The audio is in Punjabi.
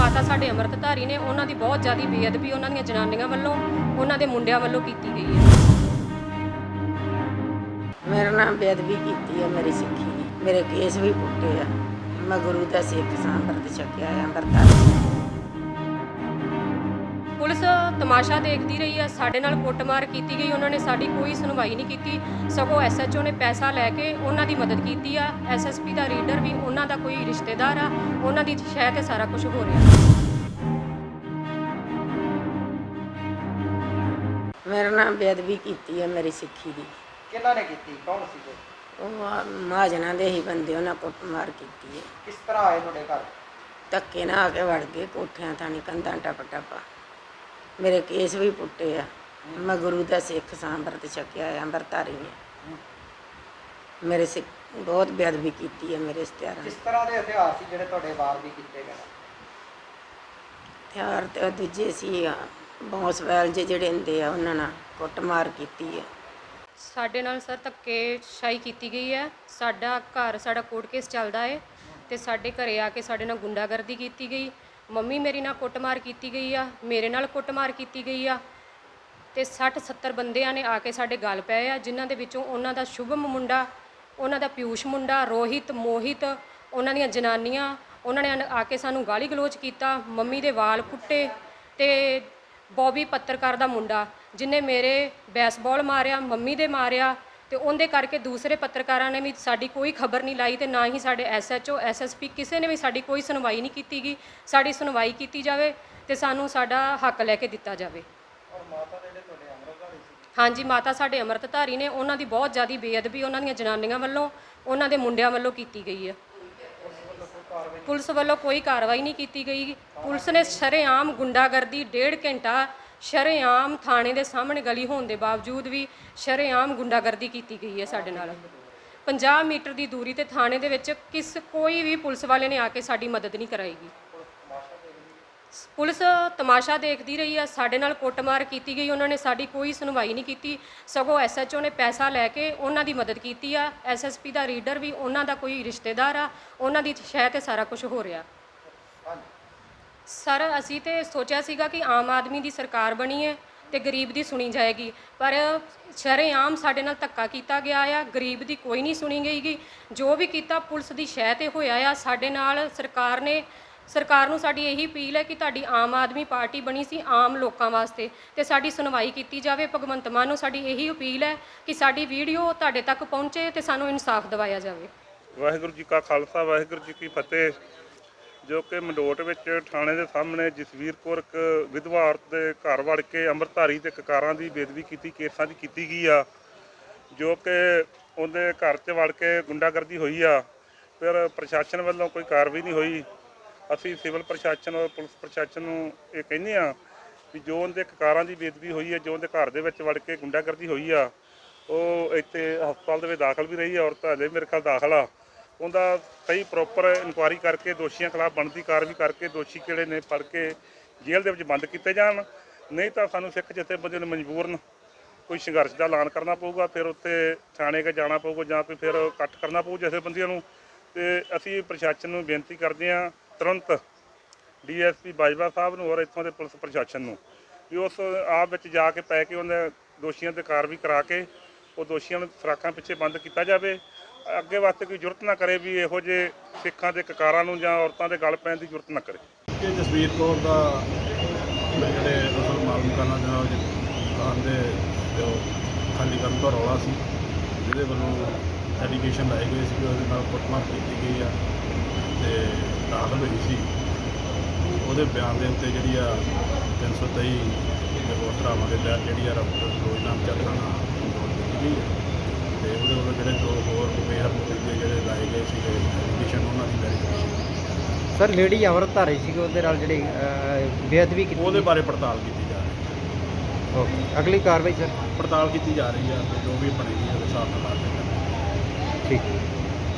ਮਾਤਾ ਸਾਡੇ ਅੰਮ੍ਰਿਤਧਾਰੀ ਨੇ ਉਹਨਾਂ ਦੀ ਬਹੁਤ ਜ਼ਿਆਦਾ ਬੇਅਦਬੀ ਉਹਨਾਂ ਦੀਆਂ ਜਨਾਨੀਆਂ ਵੱਲੋਂ, ਉਹਨਾਂ ਦੇ ਮੁੰਡਿਆਂ ਵੱਲੋਂ ਕੀਤੀ ਗਈ ਹੈ। ਮੇਰਾ ਨਾਮ ਬੇਅਦਬੀ ਕੀਤੀ ਹੈ, ਮੇਰੀ ਸਿੱਖੀ ਨੇ ਮੇਰੇ ਕੇਸ ਵੀ ਪੁੱਟੇ ਆ। ਮੈਂ ਗੁਰੂ ਦਾ ਸਿੱਖ ਸਾਂ, ਅੰਮ੍ਰਿਤ ਛਕਿਆ ਅੰਮ੍ਰਿਤਧਾਰੀ। ਤਮਾਸ਼ਾ ਦੇਖਦੀ ਰਹੀ ਹੈ ਸਾਡੇ ਨਾਲ ਕੁੱਟਮਾਰ ਕੀਤੀ ਗਈ ਉਹਨਾਂ ਨੇ ਸਾਡੀ ਕੋਈ ਸੁਣਵਾਈ ਨਹੀਂ ਕੀਤੀ ਸਗੋਂ ਐਸਐਚਓ ਨੇ ਪੈਸਾ ਲੈ ਕੇ ਉਹਨਾਂ ਦੀ ਮਦਦ ਕੀਤੀ ਆ ਐਸਐਸਪੀ ਦਾ ਰੀਡਰ ਵੀ ਉਹਨਾਂ ਦਾ ਕੋਈ ਰਿਸ਼ਤੇਦਾਰ ਆ ਉਹਨਾਂ ਦੀ ਸ਼ਹਿ ਤੇ ਸਾਰਾ ਕੁਝ ਹੋ ਰਿਹਾ। ਮੇਰਾ ਨਾਮ ਬੇਅਦਬੀ ਕੀਤੀ ਹੈ ਮੇਰੀ ਸਿੱਖੀ ਦੀ। ਕਿਹਨਾਂ ਨੇ ਕੀਤੀ? ਕੌਣ ਸੀ ਉਹ? ਆ ਮਹਾਜਨਾਂ ਦੇ ਹੀ ਬੰਦੇ ਉਹਨਾਂ ਕੁੱਟਮਾਰ ਕੀਤੀ ਹੈ ਕਿਸ ਤਰ੍ਹਾਂ ਆਏ ਤੁਹਾਡੇ ਘਰ? ਧੱਕੇ ਨਾਲ ਆ ਕੇ ਵੜ ਗਏ ਕੋਠਿਆਂ ਥਾਣੀ ਕੰਧਾਂ ਟੱਪ ਟੱਪਾ ਮੇਰੇ ਕੇਸ ਵੀ ਪੁੱਟੇ ਆ। ਮੈਂ ਗੁਰੂ ਦਾ ਸਿੱਖ ਸਾਂ ਅੰਮ੍ਰਿਤ ਛਕਿਆ ਆ ਅੰਮ੍ਰਿਤਧਾਰੀ ਨੇ ਮੇਰੇ ਸਿੱਖ ਬਹੁਤ ਬੇਅਦਬੀ ਕੀਤੀ ਹੈ ਮੇਰੇ ਇਸ਼ਤਿਹਾਰਾਂ ਕਿਸ ਤਰ੍ਹਾਂ ਦੇ ਹਥਿਆਰ ਸੀ ਜਿਹੜੇ ਤੁਹਾਡੇ ਵਾਰ ਵੀ ਕੀਤੇ ਗਏ? ਹਥਿਆਰ ਤੇ ਉਹ ਦੂਜੇ ਸੀ ਆ, ਬੌਂਸ ਵੈਲ ਜਿਹੇ ਜਿਹੜੇ ਹੁੰਦੇ ਆ ਉਹਨਾਂ ਨਾਲ ਕੁੱਟਮਾਰ ਕੀਤੀ ਹੈ ਸਾਡੇ ਨਾਲ ਸਰ ਧੱਕੇ ਸ਼ਾਹੀ ਕੀਤੀ ਗਈ ਹੈ। ਸਾਡਾ ਘਰ ਸਾਡਾ ਕੋਰਟ ਕੇਸ ਚੱਲਦਾ ਹੈ ਤੇ ਸਾਡੇ ਘਰੇ ਆ ਕੇ ਸਾਡੇ ਨਾਲ ਗੁੰਡਾਗਰਦੀ ਕੀਤੀ ਗਈ। ਮੰਮੀ ਮੇਰੀ ਨਾਲ ਕੁੱਟਮਾਰ ਕੀਤੀ ਗਈ ਆ, ਮੇਰੇ ਨਾਲ ਕੁੱਟਮਾਰ ਕੀਤੀ ਗਈ ਆ ਤੇ 60 70 ਬੰਦਿਆਂ ਨੇ ਆ ਕੇ ਸਾਡੇ ਗੱਲ ਪਏ ਆ, ਜਿਨ੍ਹਾਂ ਦੇ ਵਿੱਚੋਂ ਉਹਨਾਂ ਦਾ ਸ਼ੁਭਮ ਮੁੰਡਾ, ਉਹਨਾਂ ਦਾ ਪਿਊਸ਼ ਮੁੰਡਾ, ਰੋਹਿਤ, ਮੋਹਿਤ, ਉਹਨਾਂ ਦੀਆਂ ਜਨਾਨੀਆਂ, ਉਹਨਾਂ ਨੇ ਆ ਕੇ ਸਾਨੂੰ ਗਾਲੀ ਗਲੋਚ ਕੀਤਾ, ਮੰਮੀ ਦੇ ਵਾਲ ਪੁੱਟੇ ਤੇ ਬੌਬੀ ਪੱਤਰਕਾਰ ਦਾ ਮੁੰਡਾ, ਜਿਨੇ ਮੇਰੇ ਬੈਸਬਾਲ ਮਾਰਿਆ, ਮੰਮੀ ਦੇ ਮਾਰਿਆ ਤੇ ਉਹਦੇ ਕਰਕੇ ਦੂਸਰੇ ਪੱਤਰਕਾਰਾਂ ਨੇ ਵੀ ਸਾਡੀ ਕੋਈ ਖਬਰ ਨਹੀਂ ਲਾਈ ਤੇ ਨਾ ਹੀ ਸਾਡੇ ਐਸਐਚਓ ਐਸਐਸਪੀ ਕਿਸੇ ਨੇ ਵੀ ਸਾਡੀ ਕੋਈ ਸੁਣਵਾਈ ਨਹੀਂ ਕੀਤੀਗੀ। ਸਾਡੀ ਸੁਣਵਾਈ ਕੀਤੀ ਜਾਵੇ ਤੇ ਸਾਨੂੰ ਸਾਡਾ ਹੱਕ ਲੈ ਕੇ ਦਿੱਤਾ ਜਾਵੇ। ਹਾਂਜੀ ਮਾਤਾ ਸਾਡੇ ਅੰਮ੍ਰਿਤਧਾਰੀ ਨੇ ਉਹਨਾਂ ਦੀ ਬਹੁਤ ਜ਼ਿਆਦਾ ਬੇਅਦਬੀ ਉਹਨਾਂ ਦੀਆਂ ਜਨਾਨੀਆਂ ਵੱਲੋਂ ਉਹਨਾਂ ਦੇ ਮੁੰਡਿਆਂ ਵੱਲੋਂ ਕੀਤੀ ਗਈ ਹੈ। ਪੁਲਿਸ ਵੱਲੋਂ ਕੋਈ ਕਾਰਵਾਈ ਨਹੀਂ ਕੀਤੀ ਗਈ। ਪੁਲਿਸ ਨੇ ਸ਼ਰੇਆਮ ਗੁੰਡਾਗਰਦੀ ਡੇਢ ਘੰਟਾ ਸ਼ਰੇਆਮ ਥਾਣੇ ਦੇ ਸਾਹਮਣੇ ਗਲੀ ਹੋਣ ਦੇ ਬਾਵਜੂਦ ਵੀ ਸ਼ਰੇਆਮ ਗੁੰਡਾਗਰਦੀ ਕੀਤੀ ਗਈ ਹੈ ਸਾਡੇ ਨਾਲ। 50 ਮੀਟਰ ਦੀ ਦੂਰੀ ਤੇ ਥਾਣੇ ਦੇ ਵਿੱਚ ਕਿਸ ਕੋਈ ਵੀ ਪੁਲਿਸ ਵਾਲੇ ਨੇ ਆ ਕੇ ਸਾਡੀ ਮਦਦ ਨਹੀਂ ਕਰਾਈਗੀ ਪੁਲਿਸ ਤਮਾਸ਼ਾ ਦੇਖਦੀ ਰਹੀ ਆ ਸਾਡੇ ਨਾਲ ਕੁੱਟਮਾਰ ਕੀਤੀ ਗਈ, ਉਹਨਾਂ ਨੇ ਸਾਡੀ ਕੋਈ ਸੁਣਵਾਈ ਨਹੀਂ ਕੀਤੀ। ਸਗੋਂ ਐਸਐਚਓ ਨੇ ਪੈਸਾ ਲੈ ਕੇ ਉਹਨਾਂ ਦੀ ਮਦਦ ਕੀਤੀ ਆ। ਐਸਐਸਪੀ ਦਾ ਰੀਡਰ ਵੀ ਉਹਨਾਂ ਦਾ ਕੋਈ ਰਿਸ਼ਤੇਦਾਰ ਆ, ਉਹਨਾਂ ਦੀ ਸ਼ਹਿ ਤੇ ਸਾਰਾ ਕੁਝ ਹੋ ਰਿਹਾ। ਸਰ ਅਸੀਂ ਤੇ ਸੋਚਿਆ ਸੀਗਾ ਕਿ ਆਮ ਆਦਮੀ ਦੀ ਸਰਕਾਰ ਬਣੀ ਹੈ ਤੇ ਗਰੀਬ ਦੀ ਸੁਣੀ ਜਾਏਗੀ। ਪਰ ਸ਼ਰੇਆਮ ਸਾਡੇ ਨਾਲ ਧੱਕਾ ਕੀਤਾ ਗਿਆ ਆ, ਗਰੀਬ ਦੀ ਕੋਈ ਨਹੀਂ ਸੁਣੀ ਗਈਗੀ। ਜੋ ਵੀ ਕੀਤਾ, ਪੁਲਿਸ ਦੀ ਸ਼ਹਿ ਤੇ ਹੋਇਆ ਆ। ਸਾਡੇ ਨਾਲ ਸਰਕਾਰ ਨੇ, ਸਰਕਾਰ ਨੂੰ ਸਾਡੀ ਇਹੀ ਅਪੀਲ ਹੈ ਕਿ ਤੁਹਾਡੀ ਆਮ ਆਦਮੀ ਪਾਰਟੀ ਬਣੀ ਸੀ ਆਮ ਲੋਕਾਂ ਵਾਸਤੇ ਤੇ ਸਾਡੀ ਸੁਣਵਾਈ ਕੀਤੀ ਜਾਵੇ। ਭਗਵੰਤ ਮਾਨ ਨੂੰ ਸਾਡੀ ਇਹੀ ਅਪੀਲ ਹੈ ਕਿ ਸਾਡੀ ਵੀਡੀਓ ਤੁਹਾਡੇ ਤੱਕ ਪਹੁੰਚੇ ਤੇ ਸਾਨੂੰ ਇਨਸਾਫ ਦਿਵਾਇਆ ਜਾਵੇ। ਵਾਹਿਗੁਰੂ ਜੀ ਕਾ ਖਾਲਸਾ, ਵਾਹਿਗੁਰੂ ਜੀ ਕੀ ਫਤਿਹ। ਜੋ ਕਿ ਮੰਡੋਟ ਵਿੱਚ ਥਾਣੇ ਦੇ ਸਾਹਮਣੇ ਜਸਵੀਰ ਕੌਰ ਇੱਕ ਵਿਧਵਾ ਔਰਤ ਦੇ ਘਰ ਵੜ ਕੇ ਅੰਮ੍ਰਿਤਧਾਰੀ ਤੇ ਕਕਾਰਾਂ ਦੀ ਬੇਦਬੀ ਕੀਤੀ, ਕੇਸਾਂ 'ਚ ਕੀਤੀ ਗਈ ਆ, ਜੋ ਕਿ ਉਹਦੇ ਘਰ 'ਚ ਵੜ ਕੇ ਗੁੰਡਾਗਰਦੀ ਹੋਈ ਆ। ਫਿਰ ਪ੍ਰਸ਼ਾਸਨ ਵੱਲੋਂ ਕੋਈ ਕਾਰਵਾਈ ਨਹੀਂ ਹੋਈ। ਅਸੀਂ ਸਿਵਲ ਪ੍ਰਸ਼ਾਸਨ ਔਰ ਪੁਲਿਸ ਪ੍ਰਸ਼ਾਸਨ ਨੂੰ ਇਹ ਕਹਿੰਦੇ ਆ ਵੀ ਜੋ ਉਹਦੇ ਕਕਾਰਾਂ ਦੀ ਬੇਦਬੀ ਹੋਈ ਹੈ ਜੋ ਉਹਦੇ ਘਰ ਦੇ ਵਿੱਚ ਵੜ ਕੇ ਗੁੰਡਾਗਰਦੀ ਹੋਈ ਆ, ਉਹ ਇੱਥੇ ਹਸਪਤਾਲ ਦੇ ਵਿੱਚ ਦਾਖਲ ਵੀ ਰਹੀ ਆ ਔਰਤ ਹਲੇ ਮੇਰੇ ਖਿਆਲ ਦਾਖਲ ਆ। ਉਹਦਾ ਸਹੀ ਪ੍ਰੋਪਰ ਇਨਕੁਆਇਰੀ ਕਰਕੇ, ਦੋਸ਼ੀਆਂ ਖਿਲਾਫ ਬਣਦੀ ਕਾਰਵਾਈ ਕਰਕੇ, ਦੋਸ਼ੀ ਕਿਹੜੇ ਨੇ, ਫੜ ਕੇ ਜੇਲ੍ਹ ਦੇ ਵਿੱਚ ਬੰਦ ਕੀਤੇ ਜਾਣ। ਨਹੀਂ ਤਾਂ ਸਾਨੂੰ ਸਿੱਖ ਜਥੇਬੰਦੀ ਨੂੰ ਮਜਬੂਰਨ ਕੋਈ ਸੰਘਰਸ਼ ਦਾ ਐਲਾਨ ਕਰਨਾ ਪਊਗਾ, ਫਿਰ ਉੱਥੇ ਥਾਣੇ 'ਕੇ ਜਾਣਾ ਪਊਗਾ ਜਾਂ ਕੋਈ ਫਿਰ ਇਕੱਠ ਕਰਨਾ ਪਊ ਜਥੇਬੰਦੀਆਂ ਨੂੰ। ਤੇ ਅਸੀਂ ਪ੍ਰਸ਼ਾਸਨ ਨੂੰ ਬੇਨਤੀ ਕਰਦੇ ਹਾਂ, ਤੁਰੰਤ ਡੀਐਸਪੀ ਬਾਜਵਾ ਸਾਹਿਬ ਨੂੰ ਔਰ ਇੱਥੋਂ ਦੇ ਪੁਲਿਸ ਪ੍ਰਸ਼ਾਸਨ ਨੂੰ ਵੀ ਉਸ ਆਪ ਵਿੱਚ ਜਾ ਕੇ ਪੈ ਕੇ ਉਹਨਾਂ ਦੋਸ਼ੀਆਂ ਤੇ ਕਾਰਵਾਈ ਕਰਾ ਕੇ ਉਹ ਦੋਸ਼ੀਆਂ ਨੂੰ ਸਰਾਖਾਂ ਪਿੱਛੇ ਬੰਦ ਕੀਤਾ ਜਾਵੇ। ਅੱਗੇ ਵਾਸਤੇ ਕੋਈ ਜ਼ਰੂਰਤ ਨਾ ਕਰੇ ਵੀ ਇਹੋ ਜਿਹੇ ਸਿੱਖਾਂ ਦੇ ਕਕਾਰਾਂ ਨੂੰ ਜਾਂ ਔਰਤਾਂ ਦੇ ਗਲ ਪੈਣ ਦੀ ਜ਼ਰੂਰਤ ਨਾ ਕਰੇ। ਕਿ ਜਸਵੀਰ ਕੌਰ ਦਾ ਜਿਹੜੇ ਰਸਲ ਮਾਲੂਮ ਕਰਨਾ ਜਨਾਬ ਜੀ ਦੁਕਾਨ ਜੋ ਖਾਲੀ ਕਰਨ ਦਾ ਰੌਲਾ ਸੀ, ਜਿਹਦੇ ਵੱਲੋਂ ਐਲੀਗੇਸ਼ਨ ਲਾਏ ਗਏ ਸੀ ਕਿ ਉਹਦੇ ਨਾਲ ਕੁੱਟਮਾਰ ਕੀਤੀ ਗਈ ਆ ਤੇ ਦਾਖਲ ਹੋਈ ਸੀ। ਉਹਦੇ ਬਿਆਨ ਦੇ ਉੱਤੇ ਜਿਹੜੀ ਆ 323 ਦੇ ਹੋਰ ਧਾਰਾਵਾਂ ਦੇ ਤਹਿਤ ਜਿਹੜੀ ਆ ਰੋਜ਼ ਨਾਮ ਚੱਲਣਾ ਨੋਟ ਕੀਤੀ ਗਈ ਹੈ ਤੇ ਉਹਦੇ ਵੱਲੋਂ ਜਿਹੜੇ ਦੋ ਹੋਰ ਬੇਹਰ ਮੁਕੱਦਮੇ ਉਹਨਾਂ ਦੀ ਵੈਰੀਫਿਕੇਸ਼ਨ ਸਰ ਲੇਡੀ ਅਮਰਤਾਰੀ ਸੀ ਉਹਦੇ ਨਾਲ ਜਿਹੜੀ ਅਹ, ਬੇਅਦਬੀ ਕੀਤੀ ਉਹਦੇ ਬਾਰੇ ਪੜਤਾਲ ਕੀਤੀ ਜਾ ਰਹੀ ਹੈ। ਓਕੇ ਅਗਲੀ ਕਾਰਵਾਈ ਸਰ? ਪੜਤਾਲ ਕੀਤੀ ਜਾ ਰਹੀ ਹੈ ਤੇ ਜੋ ਵੀ ਬਣੇਗੀ ਉਹਦੇ ਹਿਸਾਬ ਨਾਲ ਕਰਦੇ ਠੀਕ।